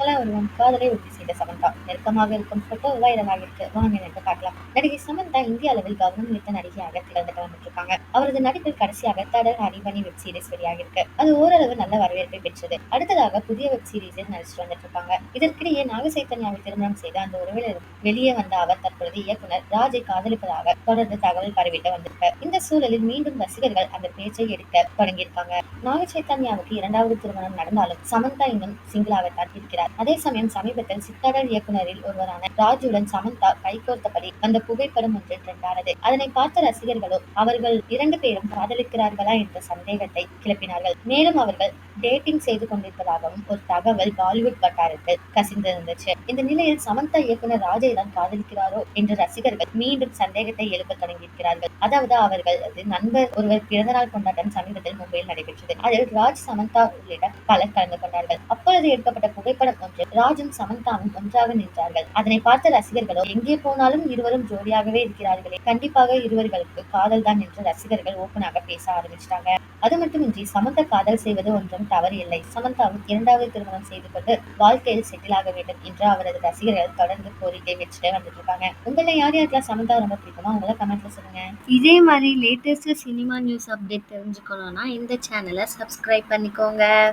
Hello காதலை உறுதி செய்த சமந்தா. நெருக்கமாக இருக்கும் போட்டோ வைரலாக இருக்கு வாங்க எனக்கு பார்க்கலாம். நடிகை சமந்தா இந்திய அளவில் கவனம் ஈர்த்த நடிகையாக திகழ்ந்துட்டு வந்துட்டு இருக்காங்க அவரது நடிப்பில் கடைசியாக தடர் ஹரிபனி வெப் சீரிஸ் வெளியாகிருக்கு அது ஓரளவு நல்ல வரவேற்பை பெற்றது. அடுத்ததாக புதிய வெப் சீரிஸில் நடிச்சிட்டு வந்துட்டு இருக்காங்க இதற்கிடையே நாகசைத்தன்யாவை திருமணம் செய்த அந்த உறவில் வெளியே வந்த அவர் தற்பொழுது இயக்குனர் ராஜை காதலிப்பதாக தொடர்ந்து தகவல் பரவிட்டு வந்திருக்கு. இந்த சூழலில் மீண்டும் ரசிகர்கள் அந்த பேச்சை எடுக்க தொடங்கியிருக்காங்க. நாகசைத்தன்யாவுக்கு இரண்டாவது திருமணம் நடந்தாலும் சமந்தா இன்னும் சிங்கிளாக தான் இருக்கிறார். அதே சமயம் சமீபத்தில் சித்தடல் இயக்குனரில் ஒருவரான ராஜுடன் சமந்தா கைகோர்த்தபடி வந்த புகைப்படம் ஒன்று ட்ரெண்டானது. அதனை பார்த்த ரசிகர்களோ அவர்கள் இரண்டு பேரும் காதலிக்கிறார்களா என்ற சந்தேகத்தை கிளப்பினார்கள். மேலும் அவர்கள் டேட்டிங் செய்து கொண்டிருப்பதாகவும் ஒரு தகவல் பாலிவுட் வட்டாரத்தில் கசிந்திருந்துச்சு. இந்த நிலையில் சமந்தா இயக்குனர் ராஜை தான் காதலிக்கிறாரோ என்று ரசிகர்கள் மீண்டும் சந்தேகத்தை எழுப்ப தொடங்கியிருக்கிறார்கள். அதாவது அவர்கள் நண்பர் ஒருவர் பிறந்தநாள் கொண்டாட்டம் சமீபத்தில் மும்பையில் நடைபெற்றது. அதில் ராஜ் சமந்தா உள்ளிட்ட பலர் கலந்து கொண்டார்கள். அப்பொழுது எடுக்கப்பட்ட புகைப்படம் ஒன்று ராஜும் சமந்தாவும் ஒன்றாக நின்றார்கள். அதனை பார்த்த ரசிகர்களோ எங்கே போனாலும் இருவரும் ஜோடியாகவே இருக்கிறார்களே. கண்டிப்பாக இருவர்களுக்கு காதல் தான் என்று ரசிகர்கள் ஓப்பனாக பேச ஆரம்பிச்சிட்டாங்க. அது மட்டுமின்றி சமந்த காதல் செய்வது ஒன்றும் தவறு இல்லை சமந்தாவும் இரண்டாவது திருமணம் செய்து கொண்டு வாழ்க்கையில் செட்டில் ஆக வேண்டும் என்று அவரது ரசிகர்கள் தொடர்ந்து கோரிக்கை வச்சுட்டு வந்துட்டு இருக்காங்க. உங்களை யார் யாருக்கெல்லாம் சமந்தா ரொம்ப பிடிக்குமோ அவங்கள கமெண்ட்ல சொல்லுங்க. இதே மாதிரி லேட்டஸ்ட் சினிமா நியூஸ் அப்டேட் தெரிஞ்சுக்கணும்னா இந்த சேனலை சப்ஸ்கிரைப் பண்ணிக்கோங்க.